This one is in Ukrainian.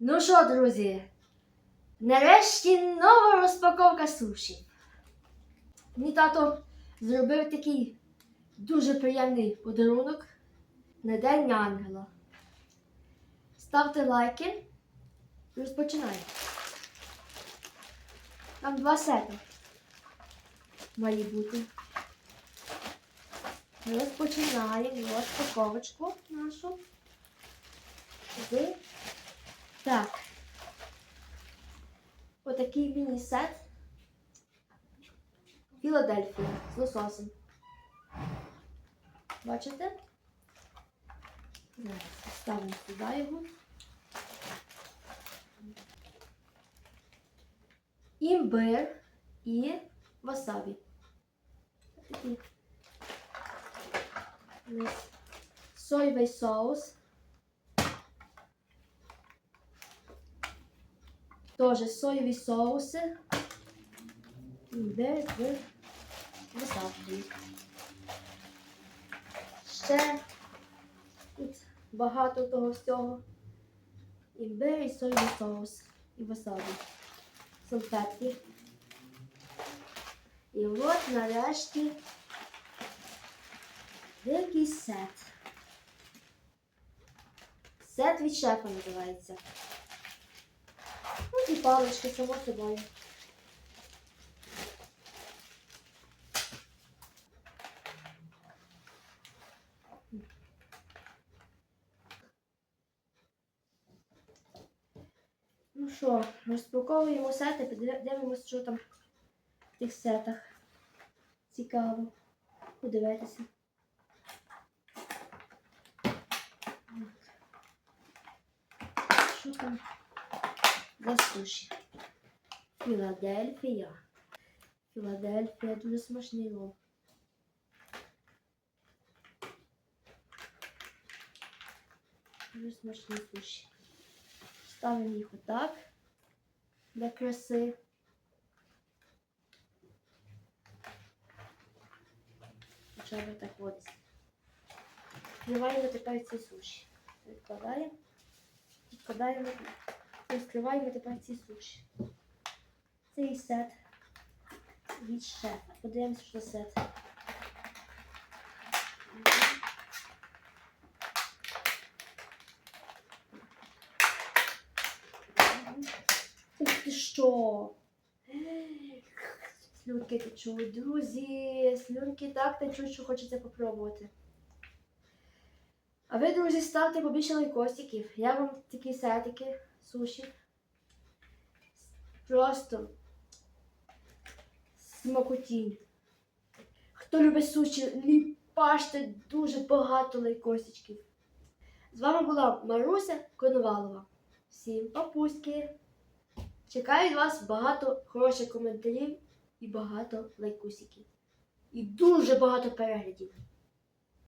Ну що, друзі, нарешті нова розпаковка суші. Мій тато зробив такий дуже приємний подарунок на День Ангела. Ставте лайки. Розпочинаємо. Там два сети малі бути. Розпочинаємо розпаковочку нашу. Так. Отакий міні-сет. Філадельфія з лососем. Бачите? Зараз ставимо сюди його. Імбир і васабі. Такий соєвий соус. Тоже соєві соуси. Імбир в васабі. Ще тут багато того всього. Імбир і соєвий соус. І васабі. Салфетки. І от нарешті великий сет. Сет від шефа називається. Ну і палички, само собою. Ну що, розпаковуємо сети, подивимося, що там в тих сетах. Цікаво. Подивитися. Що там за суші? Філадельфія. Філадельфія дуже смачний рол. Дуже смачні суші. Ставимо їх отак для краси. Хоча так от. Відкриваємо тепер ці суші. Відкладаємо. Відкладаємо. Розкриваємо тепер ці суші. Цей сет від шефа. Подивимося, що за сет. Ух ти що? Слюнки течуть, друзі, слюнки так течуть, що хочеться попробувати. А ви, друзі, ставте побільше лайкосиків. Я вам такі сетики, суші. Просто смакотінь. Хто любить суші, ліпаште дуже багато лайкосичків. З вами була Маруся Коновалова. Всім папуськи! Чекаю від вас багато хороших коментарів і багато лайкусиків. І дуже багато переглядів.